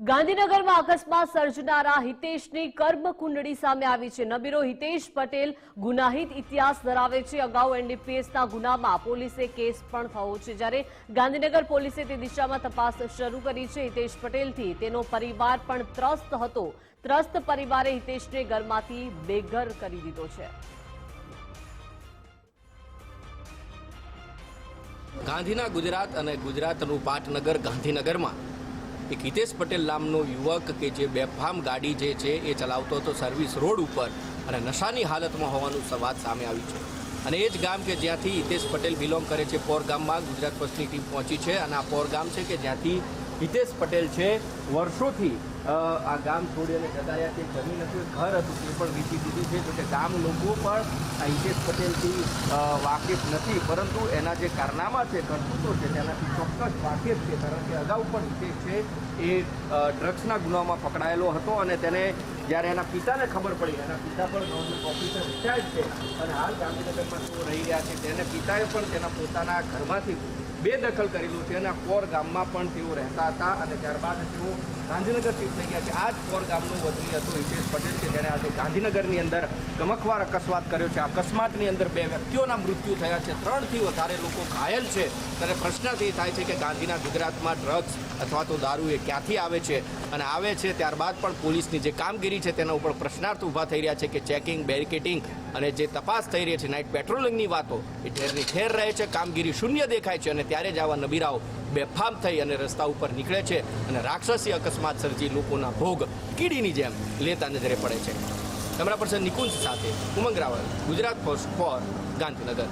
ગાંધીનગરમાં અકસ્માત સર્જનારા હિતેશની કર્મકુંડળી સામે આવી છે. નબીરો હિતેશ પટેલ ગુનાહિત ઇતિહાસ ધરાવે છે. અગાઉ એનડીપીએસના ગુનામાં પોલીસે કેસ પણ થયો છે. જ્યારે ગાંધીનગર પોલીસે તે દિશામાં તપાસ શરૂ કરી છે. હિતેશ પટેલથી તેનો પરિવાર પણ ત્રસ્ત હતો. ત્રસ્ત પરિવારે હિતેશને ઘરમાંથી બેઘર કરી દીધો છે. ગાંધીના ગુજરાત અને ગુજરાતનું પાટનગર ગાંધીનગરમાં એક હિતેશ પટેલ નામનો યુવક કે જે બેફામ ગાડી જે છે એ ચલાવતો હતો સર્વિસ રોડ ઉપર અને નશાની હાલતમાં હોવાનું સંવાદ સામે આવ્યું છે. અને એ જ ગામ કે જ્યાંથી હિતેશ પટેલ બિલોંગ કરે છે પોર ગામમાં ગુજરાત પક્ષની ટીમ પહોંચી છે અને આ પોર ગામ છે કે જ્યાંથી હિતેશ પટેલ છે. વર્ષોથી આ ગામ છોડી અને જતા રહ્યા છે જમીન હતું ઘર હતું તે પણ વેચી દીધું છે. જોકે ગામ લોકો પણ આ હિતેશ પટેલથી વાકેફ નથી. પરંતુ એના જે કારનામા છે કરતૂતો છે, તેનાથી ચોક્કસ વાકેફ છે. કારણ કે અગાઉ પણ હિતેશ છે, એ ડ્રગ્સના ગુનામાં પકડાયેલો હતો અને તેને જ્યારે એના પિતાને ખબર પડી, એના પિતા પણ ગવર્મેન્ટ ઓફિસર રિટાયર્ડ છે. અને હાલ ગાંધીનગરમાં તેઓ રહી રહ્યા છે. તેને પિતાએ પણ તેના પોતાના ઘરમાંથી બેદખલ કરેલું છે અને કોર ગામમાં પણ તેઓ રહેતા હતા અને ત્યારબાદ તેઓ ગાંધીનગર શિફ્ટ થઈ ગયા છે. આ જ કોર ગામનો વતની હતો હિતેશ પટેલ કે જેણે આજે ગાંધીનગરની અંદર ગમખવાર અકસ્માત કર્યો છે. અકસ્માતની અંદર બે વ્યક્તિઓના મૃત્યુ થયા છે. ત્રણથી વધારે લોકો ઘાયલ છે. ત્યારે પ્રશ્ન એ થાય છે કે ગાંધીના ગુજરાતમાં ડ્રગ્સ અથવા તો દારૂ એ ક્યાંથી આવે છે અને આવે છે ત્યારબાદ પણ પોલીસની જે કામગીરી છે તેના ઉપર પ્રશ્નાર્થ ઊભા થઈ રહ્યા છે કે ચેકિંગ બેરિકેટિંગ અને જે તપાસ થઈ રહી છે, નાઇટ પેટ્રોલિંગની વાતો, એ ઠેરની ઠેર રહે છે, કામગીરી શૂન્ય દેખાય છે અને ત્યારે જ આવા નબીરાઓ બેફામ થઈ અને રસ્તા ઉપર નીકળે છે અને રાક્ષસી અકસ્માત સર્જી લોકોના ભોગ કીડીની જેમ લેતા નજરે પડે છે. કેમેરા પર્સન નિકુંજ સાથે ઉમંગ રાવલ ગુજરાત પોસ્ટ ફોર ગાંધીનગર